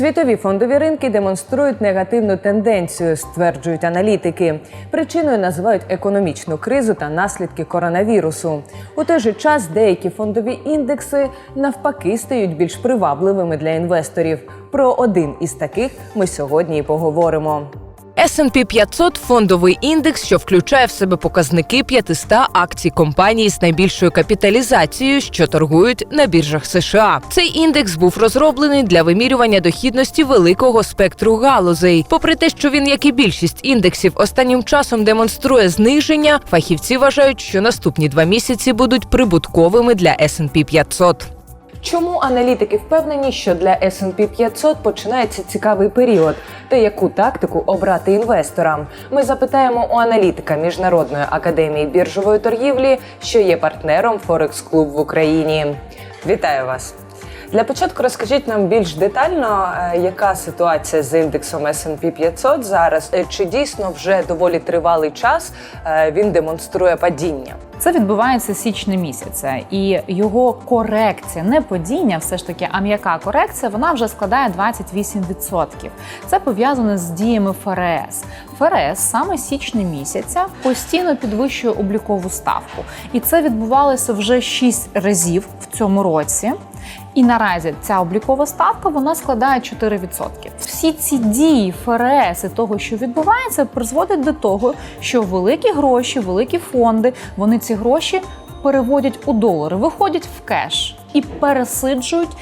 Світові фондові ринки демонструють негативну тенденцію, стверджують аналітики. Причиною називають економічну кризу та наслідки коронавірусу. У той же час деякі фондові індекси навпаки стають більш привабливими для інвесторів. Про один із таких ми сьогодні і поговоримо. S&P 500 – фондовий індекс, що включає в себе показники 500 акцій компаній з найбільшою капіталізацією, що торгують на біржах США. Цей індекс був розроблений для вимірювання дохідності великого спектру галузей. Попри те, що він, як і більшість індексів, останнім часом демонструє зниження, фахівці вважають, що наступні два місяці будуть прибутковими для S&P 500. Чому аналітики впевнені, що для S&P 500 починається цікавий період, та яку тактику обрати інвесторам? Ми запитаємо у аналітика Міжнародної академії біржової торгівлі, що є партнером Форекс Клуб в Україні. Вітаю вас! Для початку розкажіть нам більш детально, е, яка ситуація з індексом S&P 500 зараз? Е, Чи дійсно вже доволі тривалий час е, він демонструє падіння? Це відбувається з січня місяця, і його корекція, не падіння, все ж таки, а м'яка корекція, вона вже складає 28%. Це пов'язано з діями ФРС. ФРС саме з січня місяця постійно підвищує облікову ставку, і це відбувалося вже 6 разів в цьому році. І наразі ця облікова ставка вона складає 4%. Всі ці дії ФРС і того, що відбувається, призводять до того, що великі гроші, великі фонди, вони ці гроші переводять у долари, виходять в кеш і пересиджують.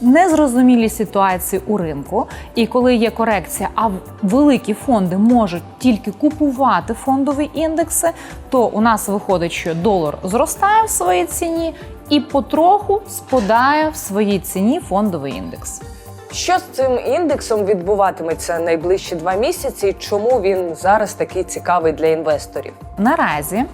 Незрозумілі ситуації у ринку, і коли є корекція, а великі фонди можуть тільки купувати фондові індекси, то у нас виходить, що долар зростає в своїй ціні і потроху спадає в своїй ціні фондовий індекс. Що з цим індексом відбуватиметься найближчі два місяці? і Чому він зараз такий цікавий для інвесторів? Наразі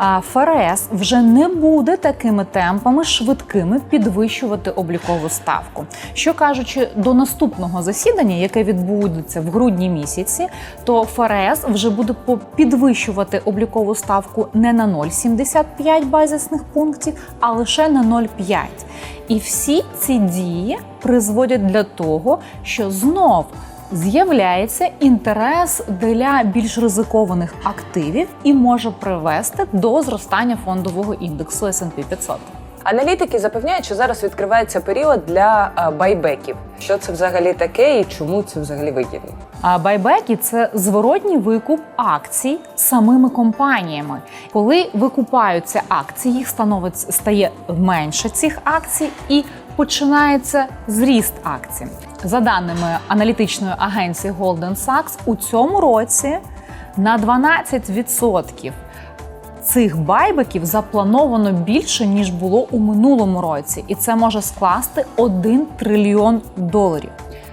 ФРС вже не буде такими темпами швидкими підвищувати облікову ставку. Що кажучи, до наступного засідання, яке відбудеться в грудні місяці, то ФРС вже буде підвищувати облікову ставку не на 0,75 базисних пунктів, а лише на 0,5. І всі ці дії призводять для того, що знов з'являється інтерес для більш ризикованих активів і може привести до зростання фондового індексу S&P 500. Аналітики запевняють, що зараз відкривається період для е, байбеків. Що це взагалі таке і чому це взагалі вигідно? А байбеки це зворотній викуп акцій самими компаніями. Коли викупаються акції, їх становить стає менше цих акцій і починається зріст акцій. За даними аналітичної агенції Goldman Sachs, у цьому році на 12% цих байбеків заплановано більше ніж було у минулому році, і це може скласти 1 трильйон доларів.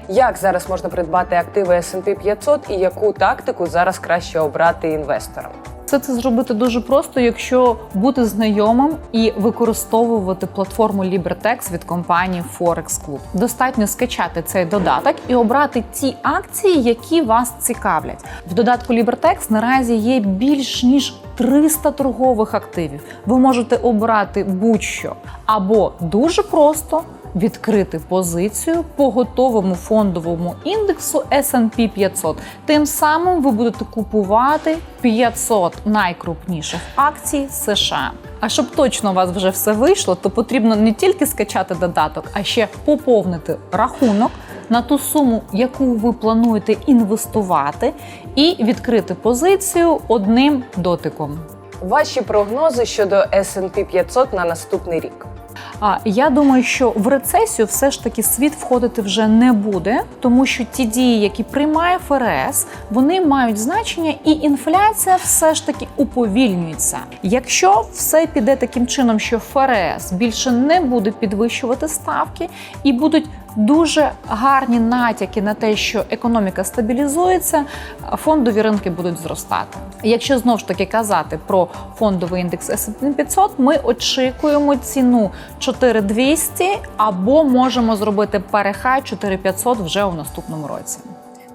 Як зараз можна придбати активи S&P 500 і яку тактику зараз краще обрати інвесторам? Це це зробити дуже просто, якщо бути знайомим і використовувати платформу LiberTex від компанії Forex Club. Достатньо скачати цей додаток і обрати ті акції, які вас цікавлять. В додатку LiberTex наразі є більш ніж 300 торгових активів. Ви можете обрати будь-що або дуже просто відкрити позицію по готовому фондовому індексу S&P 500. Тим самим ви будете купувати 500 найкрупніших акцій США. А щоб точно у вас вже все вийшло, то потрібно не тільки скачати додаток, а ще поповнити рахунок на ту суму, яку ви плануєте інвестувати, і відкрити позицію одним дотиком. Ваші прогнози щодо S&P 500 на наступний рік. А я думаю, що в рецесію все ж таки світ входити вже не буде, тому що ті дії, які приймає ФРС, вони мають значення, і інфляція все ж таки уповільнюється. Якщо все піде таким чином, що ФРС більше не буде підвищувати ставки і будуть дуже гарні натяки на те, що економіка стабілізується, фондові ринки будуть зростати. Якщо знов ж таки казати про фондовий індекс S&P 500, ми очікуємо ціну 4200 або можемо зробити перехай 4500 вже у наступному році.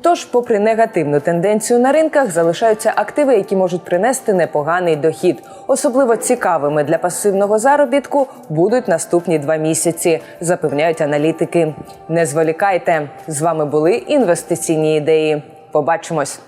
Тож, попри негативну тенденцію на ринках, залишаються активи, які можуть принести непоганий дохід. Особливо цікавими для пасивного заробітку будуть наступні два місяці, запевняють аналітики. Не зволікайте з вами були інвестиційні ідеї. Побачимось.